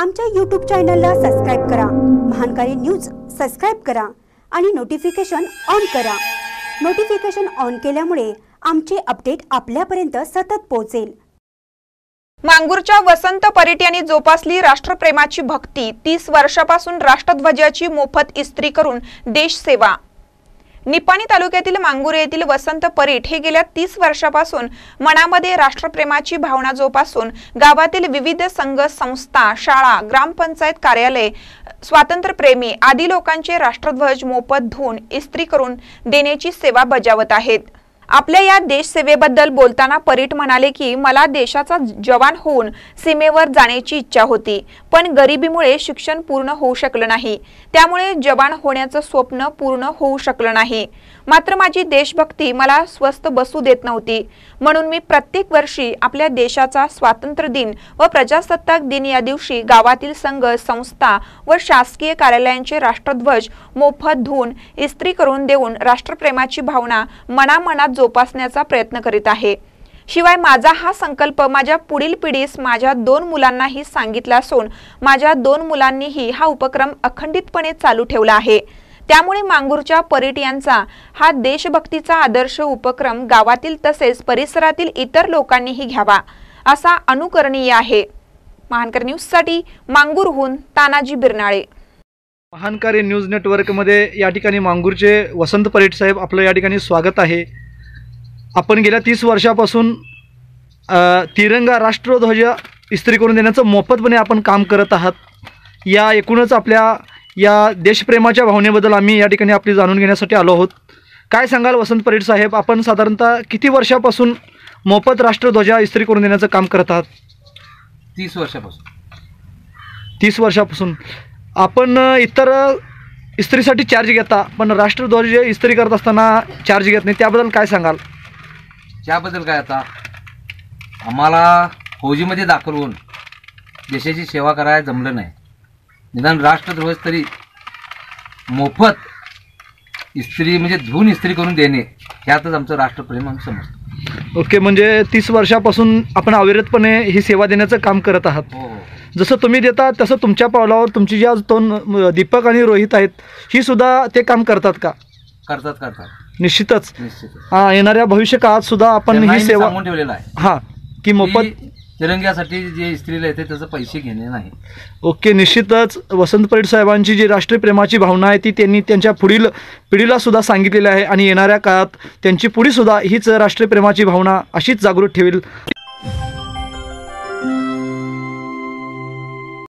आमच्या यूट्यूब चॅनलला सबस्क्राईब करा. महानकारी न्यूज सबस्क्राईब करा आणि नोटिफिकेशन ऑन करा. नोटिफिकेशन ऑन केल्यामुळे आमचे अपडेट आपल्यापर्यंत सतत पोहोचेल. मांगूरच्या वसंत परीट यांनी जोपासली राष्ट्रप्रेमाची भक्ती तीस वर्षापासून राष्ट्रध्वजाची मोफत इस्त्री करून देश सेवा निपाणी तालुक्यातील मांगुरे येथील वसंत परीट हे गेल्या तीस वर्षापासून मनामध्ये राष्ट्रप्रेमाची भावना जोपासून गावातील विविध संघ संस्था शाळा ग्रामपंचायत कार्यालय स्वातंत्र्यप्रेमी आदी लोकांचे राष्ट्रध्वज मोफत धुवून इस्त्री करून देण्याची सेवा बजावत आहेत. आपल्या या देशसेवेबद्दल बोलताना परीट म्हणाले की मला देशाचा जवान होऊन सीमेवर जाण्याची इच्छा होती पण गरिबीमुळे शिक्षण पूर्ण होऊ शकलं नाही. त्यामुळे जवान होण्याचं स्वप्न पूर्ण होऊ शकलं नाही. मात्र माझी देशभक्ती मला स्वस्थ बसू देत नव्हती. म्हणून मी प्रत्येक वर्षी आपल्या देशाचा स्वातंत्र्य दिन व प्रजासत्ताक दिन या दिवशी गावातील संघ संस्था व शासकीय कार्यालयांचे राष्ट्रध्वज मोफत धुवून इस्त्री करून देऊन राष्ट्रप्रेमाची भावना मनामनात जोपासण्याचा प्रयत्न करीत आहे. शिवाय माझा हा संकल्प माझ्या पुढील पिढीस माझ्या दोन मुलांनाही सांगितला असून माझ्या दोन मुलांनीही हा उपक्रम अखंडितपणे चालू ठेवला आहे. त्यामुळे मांगूरच्या परीट यांचा हा देशभक्तीचा आदर्श उपक्रम गावातील तसेच परिसरातील इतर लोकांनीही घ्यावा असा अनुकरणीय आहे. महानकर न्यूजसाठी मांगूरहून तानाजी बिरनाळे. महानकारी न्यूज नेटवर्कमध्ये या ठिकाणी मांगूरचे वसंत परेट साहेब आपलं या ठिकाणी स्वागत आहे. आपण गेल्या तीस वर्षापासून तिरंगा राष्ट्रध्वज इस्त्री करून देण्याचं मोफतपणे आपण काम करत आहात. या एकूणच आपल्या या देशप्रेमाच्या भावनेबद्दल आम्ही या ठिकाणी आपली जाणून घेण्यासाठी आलो आहोत. काय सांगाल वसंत परेड साहेब? आपण साधारणतः किती वर्षापासून मोफत राष्ट्रध्वजा इस्त्री करून देण्याचं काम करत आहात? तीस वर्षापासून. तीस वर्षापासून. आपण इतर इस्त्रीसाठी चार्ज घेता पण राष्ट्रध्वज इस्त्री करत असताना चार्ज घेत नाही त्याबद्दल काय सांगाल? त्याबद्दल काय आता? आम्हाला फौजीमध्ये दाखल होऊन देशाची सेवा करायला जमलं नाही. निदान राष्ट्रध्वज तरी मोफत इस्त्री म्हणजे धुवून इस्त्री करून देणे ह्यातच आमचं राष्ट्रप्रेम आम्ही समजतो. ओके म्हणजे तीस वर्षापासून आपण अविरतपणे ही सेवा देण्याचं काम करत आहात. हो हो. जसं तुम्ही देता तसं तुमच्या पावलावर तुमची ज्या दोन दीपक आणि रोहित आहेत ही सुद्धा ते काम करतात का? करतात करतात. निश्चितच. निश्चित हा, येणाऱ्या भविष्य काळात सुद्धा आपण ही सेवा सांगून ठेवलेलं आहे. हां की मोफत की तिरंग्यासाठी जे इस्त्रीला येते त्याचं पैसे घेणे नाही. ओके निश्चितच. वसंत परेड साहेबांची जी राष्ट्रीय प्रेमाची भावना आहे ती त्यांनी त्यांच्या पुढील पिढीला सुद्धा सांगितलेली आहे. आणि येणाऱ्या काळात त्यांची पुढी सुद्धा हीच राष्ट्रीय प्रेमाची भावना अशीच जागृत ठेवेल.